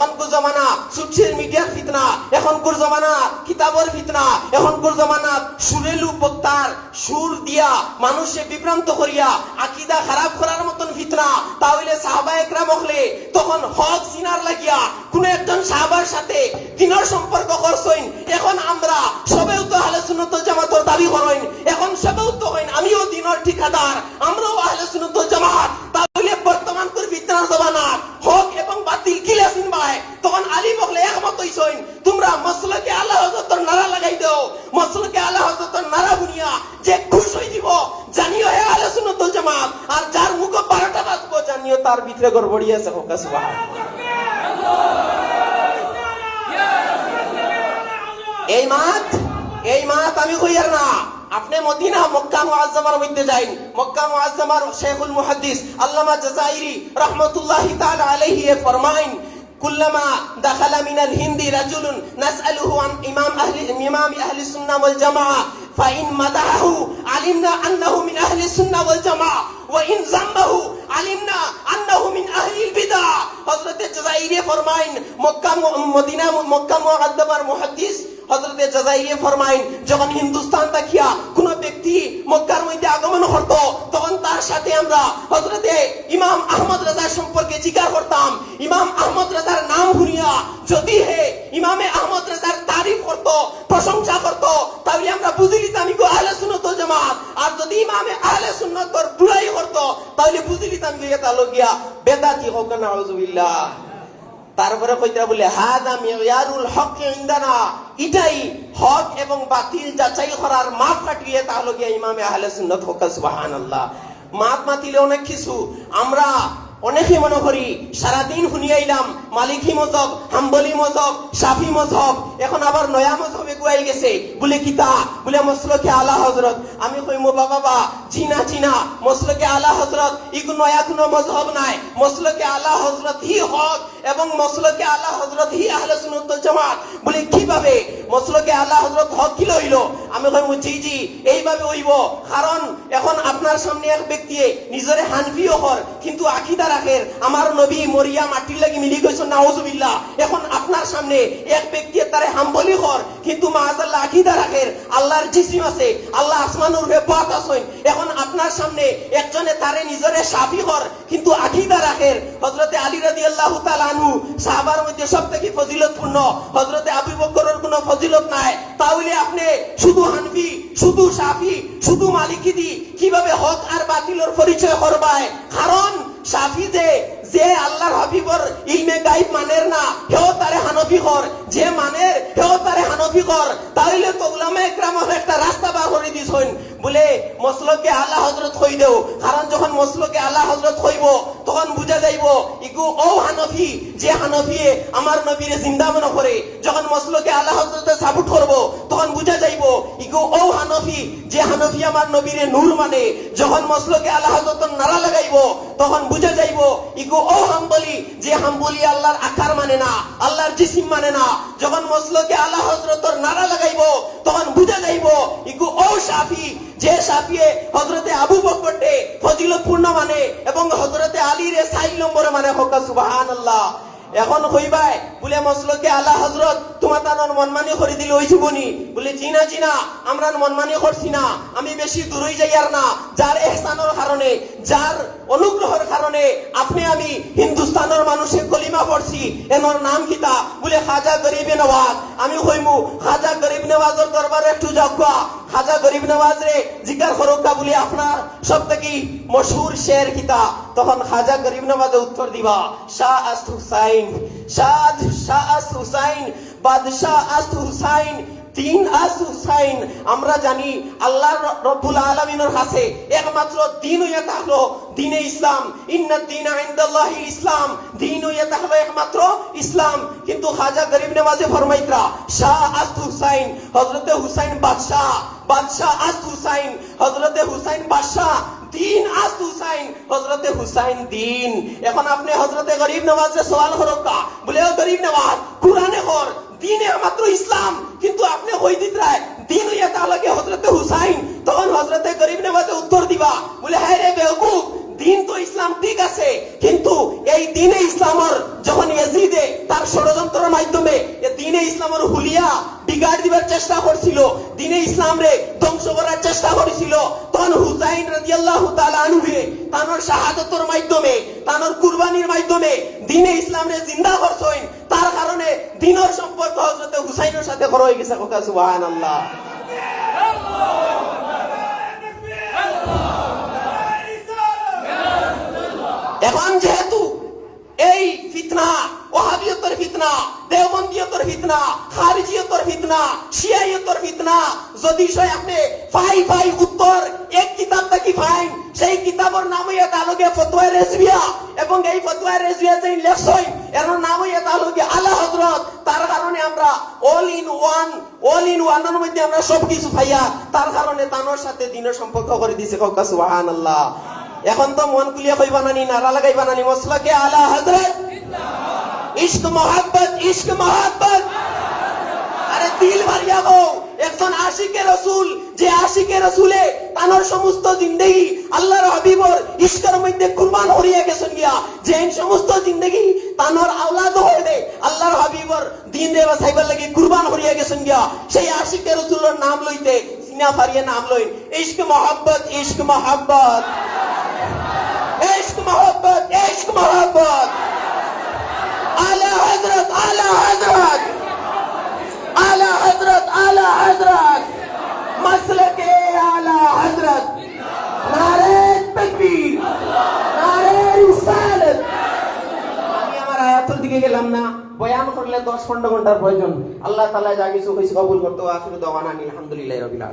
এখনকার জমানা সোশ্যাল মিডিয়ার ফিতনা, এখনকার জমানা কিতাবের ফিতনা, এখনকার জমানা সুরেলু বক্তার সুর দিয়া মানুষে বিভ্রান্ত করিয়া আকিদা খারাপ করার মতন ফিতনা। তাহলে সাহাবা একরাম হলে তখন হক সিনার লাগিয়া কোন একজন সাহাবার সাথে দিনের সম্পর্ক করছইন এখন আমরা সবেও তো আহলে সুন্নত জামাতর দাবি করেন। এখন সবেও তো হইন আমিও দিনের ঠিকাদার, আমরাও আহলে সুন্নত জামাত তাহলে বর্তমান করে ফিতনার জমানা হক এবং বাতিল কিলে চিনবাই তখন আলী বকলে একমত হইছইন তোমরা মসলকে আল্লাহ হজরতর নারা লাগাই দাও মসলকে আল্লাহ হজরতর নারা বুনিয়া যে খুশ হয়ে দিব জানিও হে আহলে সুন্নত জামাত আর যার মুখ বারোটা বাজবো জানিও তার ভিতরে গড়বড়িয়ে আছে, হোকা এই মাত এই মাত আমি কইয়ার না। আপনি মদিনা, মক্কা মুআজ্জামার মধ্যে যাই মক্কা মুআজ্জামার শেখুল মুহাদ্দিস, আল্লামা জাযাইরি রাহমাতুল্লাহি তাআলা আলাইহি ফরমাইন, কুল্লামা দাখালা মিনাল হিন্দি রাজুলুন নাসআলুহু আন ইমাম আহলি ইমাম আহলি সুন্নাহ ওয়াল জামাআহ ফাইন মাদাহু আলিমনা আন্নাহু মিন আহলি সুন্নাহ ওয়াল জামাআহ ওয়া ইন জাম্মাহু আলিমনা আন্নাহু মিন আহলিল বিদআ। হযরতে জাযাইরি ফরমাইন মক্কা মদিনা মক্কা মুআদ্দাবার মুহাদ্দিস। হযরতে ফরমাইন যখন হিন্দুস্তান তাকিয়া কোন ব্যক্তি মক্কার মধ্যে আগমন করত তখন তার সাথে আমরা হযরতে ইমাম আহমদ রাজা সম্পর্কে জিজ্ঞাসা করতাম। ইমাম আহমদ রাজার নাম হুরিয়া যদি হে ইমামে আহমদ রাজার তারিফ করত প্রশংসা করত, তাহলে আমরা বুঝে নিতাম, ইগো আহলে সুন্নাত জামাত। আর যদি ইমামে আহলে সুন্নাতর বুড়াই তাহলে বুঝি লিতাম ইগো এটা লগিয়া বেদাতি হোক না তারপরে কইতা বলে, হাদা হক ইনদানা। এটাই হক এবং বাতিল যাচাই করার মাপ তাহলে গিয়ে ইমামে আহলে সুন্নাত হোক, সুবহানাল্লাহ। মাপ মাতিলে অনেক কিছু। আমরা অনেকে মনে করি, সারাদিন শুনিয়াইলাম মালিকি মজহব, হাম্বলি মজহব, সাফি মজহব এখন আবার নয়া মজহবে গুয়াই গেছে। বলে, কিতা? বলে, মসলকে আলা হজরত আমি কইম, বাবা চিনা চিনা, মসলকে আলা হজরত ইগু নয়া কোনো মজহব নাই। মসলকে আলা হজরত হি হক এবং মসলকে আলা হজরত হি আহলে সুন্নাত জামাত। বলে, কীভাবে? মসলকে আলা হজরত হক কি লইল? আমি কইম, জি জি, এইভাবে হইব। কারণ এখন আপনার সামনে এক ব্যক্তি নিজরে হানফিও হর, কিন্তু আকিদা রাখের। আমার নবী মরিয়া মাটির লাগি মিলি গেছ নাউজুবিল্লাহ। এখন আপনার সামনে এক ব্যক্তি তারে হাম্বলি হর কিন্তু মাআজাল্লাহ আকিদা রাখের আল্লাহর জিসিম আছে, আল্লাহ আসমানুর বেপাত আছেন। এখন আপনার সামনে একজনে তারে নিজরে সাফি হর কিন্তু আকিদা রাখের হযরতে আলী রাদিয়াল্লাহু তাআলা আনহু, সাহাবার মধ্যে সবথেকে ফজিলতপূর্ণ, হযরতে আবু বকরের কোনো ফজিলত নাই। তাহলে আপনি শুধু হানফি, শুধু সাফি, শুধু মালিকি দি কীভাবে হক আর বাতিলের পরিচয় করবায়? কারণ সাফি যে যে আল্লাহর হাবিবর ইলমে গাইব মানের না, হেও হানফি কর। যে মানে হেও তারে হানফি কর। তাইলে তো উলামা একরাম একটা রাস্তা বলে মসলকে আল্লাহ হজরত হই দেও। কারণ যখন মসলকে আল্লাহ হজরত হইব, তখন বুঝা যাইব, ইগু, ও হানফি, যে হানফি আমার নবীরে জিন্দা মনে করে, যখন মসলকে আল্লাহ হজরতে সাবুট করব, তখন বুঝা যাইব, ইগু, ও হানফি, যে হানফি আমার নবীরে নূর মানে যখন মসলকে আল্লাহ হজরত নারা লাগাইব, তখন বুঝা যাইব, ইগু, ও হাম্বলি, যে হাম্বলি আল্লাহর আকার মানে না, আল্লাহর জিসিম মানে না, যখন মসলকে আল্লাহ হজরতর নারা লাগাইব, তখন বুঝা যাইব ও সাফি, যে সাফিয়ে হজরতে আবু বকরটে ফজিলতপূর্ণ মানে এবং হজরতে আলীর সাইল নম্বরে মানে হোক সুবাহান আল্লাহ এখন হইবাই বলে মসলকে আল্লাহ হজরত তোমার তানোর মনমানি করে দিলে ওই জীবনী। বলে চিনা চিনা আমরা মনমানি করছি না। আমি বেশি দূরই যাই আর না। যার এহসানোর কারণে, যার অনুগ্রহের কারণে আপনি আমি হিন্দুস্তানের মানুষের কলিমা পড়ছি। এমন নাম কিতা বলে, খাজা গরিবে নওয়াজ। আমি কইমু খাজা গরিব নওয়াজের দরবারে একটু যাওয়া। খাজা গরিব নওয়াজ রে জিজ্ঞার করুকা বলে আপনার সব থেকে মশহুর শের কিতা তখন খাজা গরিব নওয়াজে উত্তর দিবা, শাহ আস্ত হুসাইন। শাহ শাহ আস্ত হুসাইন। বাদশাহ আস্ত হুসাইন তিন আস হুসাইন আমরা জানি আল্লাহ রব্বুল আলমিনের কাছে একমাত্র দিন হইয়া থাকল দিনে ইসলাম। ইন্না দিন আইন্দাল্লাহি ইসলাম। দিন হইয়া থাকল একমাত্র ইসলাম। কিন্তু খাজা গরিব নেওয়াজে ফরমাইতরা, শাহ আস হুসাইন হজরতে হুসাইন বাদশাহ বাদশাহ আস হুসাইন হজরতে হুসাইন বাদশাহ দিন আস হুসাইন হজরতে হুসাইন দিন। এখন আপনি হজরতে গরিব নওয়াজে সওয়াল করকা বলে গরিব নওয়াজ কোরআনে কর দিন একমাত্র ইসলাম। কিন্তু আপনি কই দিত রায়, দিন হইয়া তাহলে হজরতে হুসাইন, তখন হজরতে গরিব নওয়াজে উত্তর দিবা। বলে হ্যাঁ রে বেউকুফ, দিন তো ইসলাম ঠিক আছে। কিন্তু এই দিনে ইসলামর যখন ইয়াজিদে তার ইসলামের হুলিয়া বিগাড় দিবার চেষ্টা করছিল, দিনে ইসলাম রে ধ্বংস করার চেষ্টা করেছিল, তখন হুসাইন রাদিয়াল্লাহু তাআলা আনহুকে তানোর শাহাদতর মাধ্যমে, তানোর কুরবানির মাধ্যমে দিনে ইসলাম রে জিন্দা করছেন। তার কারণে দিনের সম্পর্ক হজরত হুসাইনের সাথে হয়ে গেছে কথা সুবহানাল্লাহ। এখন যেহেতু এই ফিতনা ওহাবিয়তের ফিতনা দেওবন্দিয়তর ফিতনা খারিজিয়তর ফিতনা শিয়াইয়তর ফিতনা। যদি সে আপনি ফাই ফাই উত্তর, এক কিতাব থাকি ফাইন, সেই কিতাবের নাম হইয়া তালুকে ফতোয়া রেজবিয়া। এবং এই ফতোয়া রেজবিয়া যে লেখছই এর নাম হইয়া তালুকে আলা হযরত। তার কারণে আমরা all in one all in ওয়ানের মধ্যে আমরা সব কিছু পাইয়া, তার কারণে তানোর সাথে দিনের সম্পর্ক করে দিছে কাউকা সুবহানাল্লাহ। এখন তো মন কুলিয়া কই বানানি নারা লাগাই বানানি মশলা কে আলা হযরত। ইশক মোহাব্বত ইশক মোহাব্বত। আরে দিল ভারিয়া গো একজন আশিকে রসুল, যে আশিকে রসুলে তানোর সমস্ত জিন্দগি আল্লাহর হাবিবর ইশকের মধ্যে কুরবান হরিয়া গেছেন গিয়া। যে সমস্ত জিন্দগি তানোর আওলাদ হয়ে আল্লাহর হাবিবর দিন দেবা সাইবার লাগি কুরবান হরিয়া গেছেন গিয়া। সেই আশিকে রসুলের নাম লইতে সিনা ফারিয়া নাম লইন। ইশক মোহাব্বত ইশক মোহাব্বত। গেলাম না, বয়ান করলে দশ পনেরো ঘণ্টার প্রয়োজন। আল্লাহ তালা যা কিছু কবুল করতে আসলে দোকান আনি আলহামদুলিল্লাহ রবিল